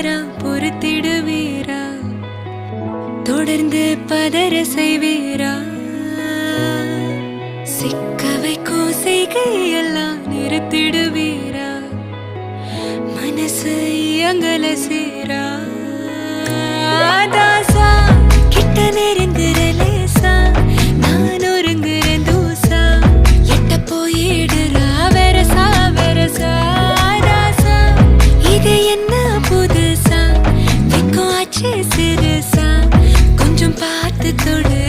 தவறா பொறுத்திடுவீரா? தொடர்ந்து பதற செய்வீரா? சிக்க வைக்கும் செய்கையெல்லாம் நிறுத்திடுவீரா? மனசு இயங்கல சீரா? ஆச்சு சிறுசா கொஞ்சம் பார்த்து தொடு.